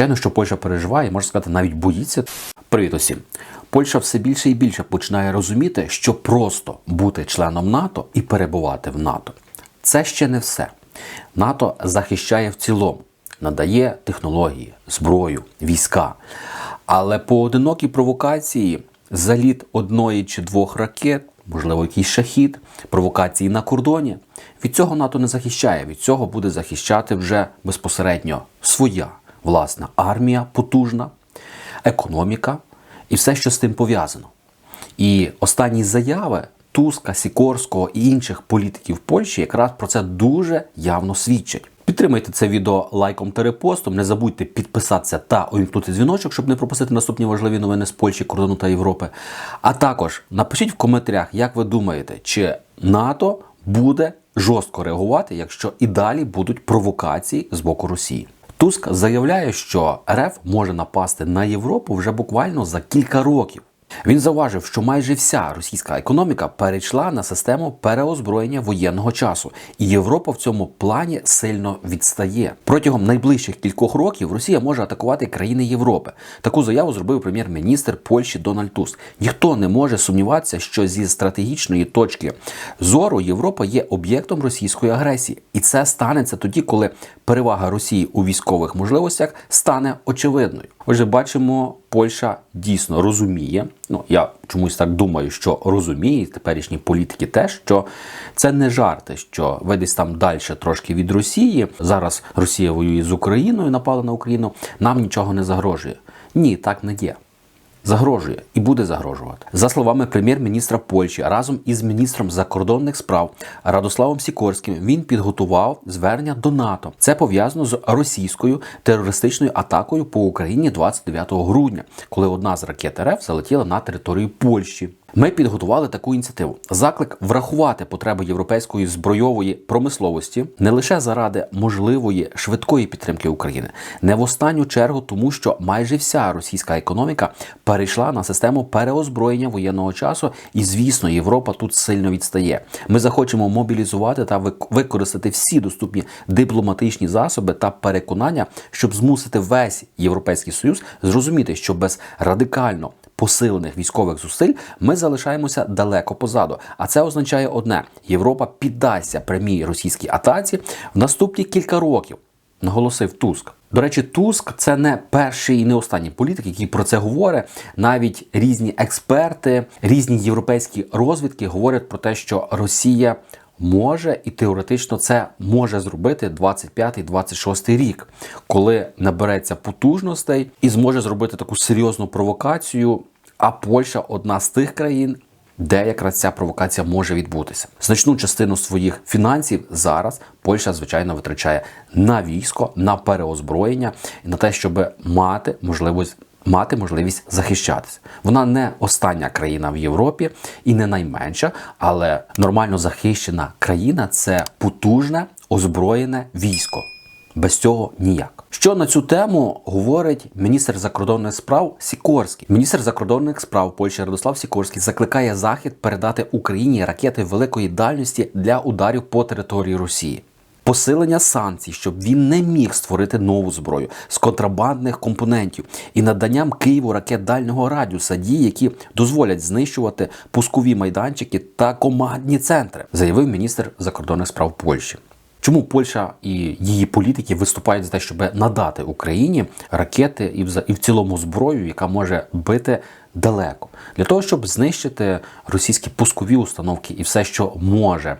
Звичайно, що Польща переживає, можна сказати, навіть боїться. Привіт усім. Польща все більше і більше починає розуміти, що просто бути членом НАТО і перебувати в НАТО це ще не все. НАТО захищає в цілому, надає технології, зброю, війська. Але поодинокі провокації, заліт одної чи двох ракет, можливо, якийсь шахід, провокації на кордоні. Від цього НАТО не захищає. Від цього буде захищати вже безпосередньо своя власна армія потужна, економіка і все, що з тим пов'язано. І останні заяви Туска, Сікорського і інших політиків Польщі якраз про це дуже явно свідчать. Підтримайте це відео лайком та репостом. Не забудьте підписатися та увімкнути дзвіночок, щоб не пропустити наступні важливі новини з Польщі, кордону та Європи. А також напишіть в коментарях, як ви думаєте, чи НАТО буде жорстко реагувати, якщо і далі будуть провокації з боку Росії. Туск заявляє, що РФ може напасти на Європу вже буквально за кілька років. Він зауважив, що майже вся російська економіка перейшла на систему переозброєння воєнного часу, і Європа в цьому плані сильно відстає. Протягом найближчих кількох років Росія може атакувати країни Європи. Таку заяву зробив прем'єр-міністр Польщі Дональд Туск. Ніхто не може сумніватися, що зі стратегічної точки зору Європа є об'єктом російської агресії, і це станеться тоді, коли перевага Росії у військових можливостях стане очевидною. Отже, бачимо, Польща дійсно розуміє. Ну я чомусь так думаю, що розуміє теперішні політики, теж що це не жарти, що ви десь там далі трошки від Росії. Зараз Росія воює з Україною, напала на Україну. Нам нічого не загрожує. Ні, так не є. Загрожує і буде загрожувати за словами прем'єр-міністра Польщі разом із міністром закордонних справ Радославом Сікорським. Він підготував звернення до НАТО. Це пов'язано з російською терористичною атакою по Україні 29 грудня, коли одна з ракет РФ залетіла на територію Польщі. Ми підготували таку ініціативу. Заклик врахувати потреби європейської збройової промисловості не лише заради можливої швидкої підтримки України, не в останню чергу, тому що майже вся російська економіка перейшла на систему переозброєння воєнного часу, і звісно, Європа тут сильно відстає. Ми захочемо мобілізувати та використати всі доступні дипломатичні засоби та переконання, щоб змусити весь європейський союз зрозуміти, що без радикально посилених військових зусиль ми залишаємося далеко позаду. А це означає одне: Європа піддасться прямій російській атаці в наступні кілька років. Наголосив Туск. До речі, Туск це не перший і не останній політик, який про це говорить. Навіть різні експерти, різні європейські розвідки говорять про те, що Росія може і теоретично це може зробити 25-26 рік, коли набереться потужностей і зможе зробити таку серйозну провокацію. А Польща одна з тих країн, де якраз ця провокація може відбутися. Значну частину своїх фінансів зараз Польща, звичайно, витрачає на військо, на переозброєння і на те, щоб мати можливість. Мати можливість захищатися. Вона не остання країна в Європі і не найменша, але нормально захищена країна це потужне озброєне військо. Без цього ніяк. Що на цю тему говорить міністр закордонних справ Сікорський? Міністр закордонних справ Польщі Радослав Сікорський закликає Захід передати Україні ракети великої дальності для ударів по території Росії. Посилення санкцій, щоб він не міг створити нову зброю з контрабандних компонентів і наданням Києву ракет дальнього радіуса дій, які дозволять знищувати пускові майданчики та командні центри, заявив міністр закордонних справ Польщі. Чому Польща і її політики виступають за те, щоб надати Україні ракети і в і в цілому зброю, яка може бити далеко, для того, щоб знищити російські пускові установки і все, що може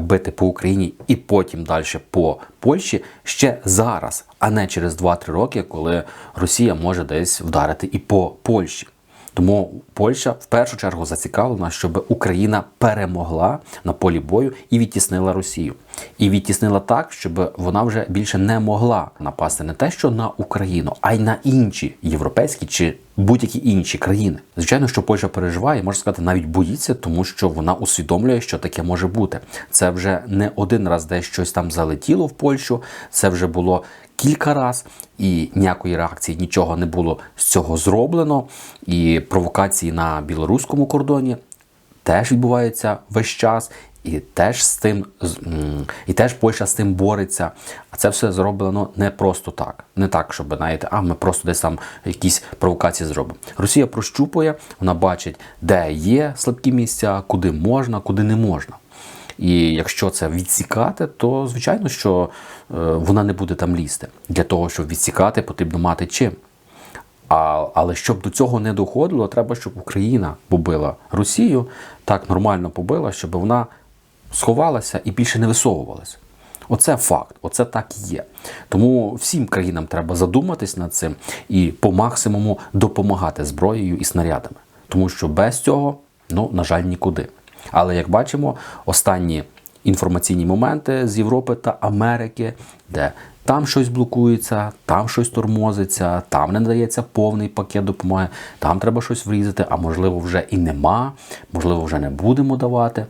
бити по Україні, і потім далі по Польщі ще зараз, а не через 2-3 роки, коли Росія може десь вдарити і по Польщі. Тому Польща в першу чергу зацікавлена, щоб Україна перемогла на полі бою і відтіснила Росію. І відтіснила так, щоб вона вже більше не могла напасти не те, що на Україну, а й на інші європейські чи будь-які інші країни. Звичайно, що Польща переживає, можна сказати, навіть боїться, тому що вона усвідомлює, що таке може бути. Це вже не один раз десь щось там залетіло в Польщу. Це вже було кілька раз, і ніякої реакції нічого не було з цього зроблено. І провокації на білоруському кордоні теж відбуваються весь час. І теж з тим і теж Польща з тим бореться. А це все зроблено не просто так. Не так, щоб знаєте, а ми просто десь там якісь провокації зробимо. Росія прощупує, вона бачить, де є слабкі місця, куди можна, куди не можна. І якщо це відсікати, то звичайно, що е, вона не буде там лізти. Для того, щоб відсікати, потрібно мати чим. А, але щоб до цього не доходило, треба, щоб Україна побила Росію, так нормально побила, щоб вона сховалася і більше не висовувалася. Оце факт, оце так і є. Тому всім країнам треба задуматись над цим і по максимуму допомагати зброєю і снарядами. Тому що без цього, ну, на жаль, нікуди. Але як бачимо, останні інформаційні моменти з Європи та Америки, де там щось блокується, там щось тормозиться, там не надається повний пакет допомоги, там треба щось врізати, а можливо вже і нема, можливо, вже не будемо давати.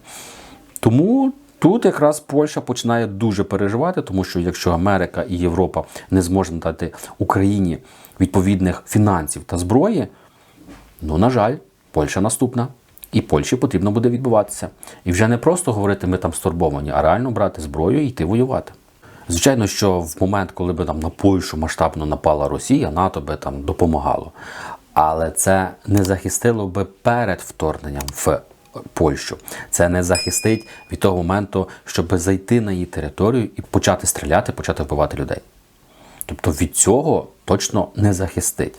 Тому тут якраз Польща починає дуже переживати, тому що якщо Америка і Європа не зможуть дати Україні відповідних фінансів та зброї, ну, на жаль, Польща наступна. І Польщі потрібно буде відбуватися. І вже не просто говорити, ми там стурбовані, а реально брати зброю і йти воювати. Звичайно, що в момент, коли би там на Польщу масштабно напала Росія, НАТО би там допомагало. Але це не захистило би перед вторгненням в Польщу. Це не захистить від того моменту, щоб зайти на її територію і почати стріляти, почати вбивати людей. Тобто від цього точно не захистить.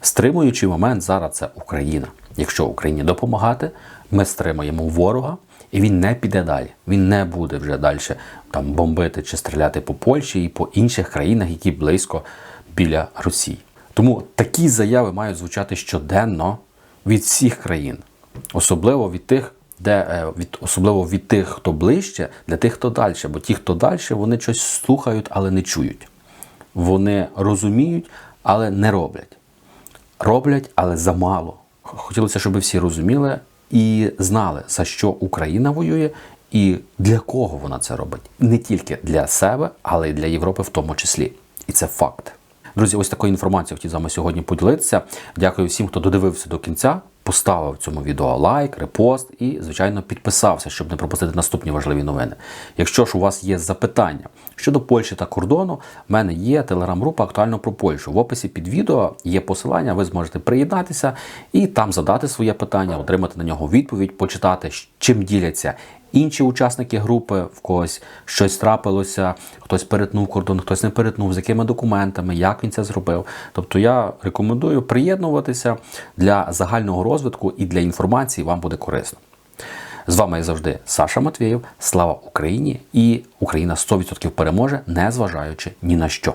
Стримуючий момент зараз це Україна. Якщо Україні допомагати, ми стримуємо ворога, і він не піде далі. Він не буде вже далі там бомбити чи стріляти по Польщі і по інших країнах, які близько біля Росії. Тому такі заяви мають звучати щоденно від всіх країн, особливо від тих, де е, від особливо від тих, хто ближче, для тих, хто далі. Бо ті, хто далі, вони щось слухають, але не чують. Вони розуміють, але не роблять роблять, але замало. Хотілося, щоб всі розуміли і знали, за що Україна воює і для кого вона це робить. Не тільки для себе, але й для Європи в тому числі. І це факт. Друзі, ось такою інформацією хотів з вами сьогодні поділитися. Дякую всім, хто додивився до кінця. Поставив цьому відео лайк, репост і, звичайно, підписався, щоб не пропустити наступні важливі новини. Якщо ж у вас є запитання щодо Польщі та кордону, в мене є телеграм-група актуально про Польщу. В описі під відео є посилання, ви зможете приєднатися і там задати своє питання, отримати на нього відповідь, почитати, чим діляться інші учасники групи, в когось щось трапилося, хтось перетнув кордон, хтось не перетнув, з якими документами, як він це зробив. Тобто я рекомендую приєднуватися для загального розвитку і для інформації вам буде корисно. З вами як завжди Саша Матвєєв. Слава Україні! І Україна 100% переможе, не зважаючи ні на що.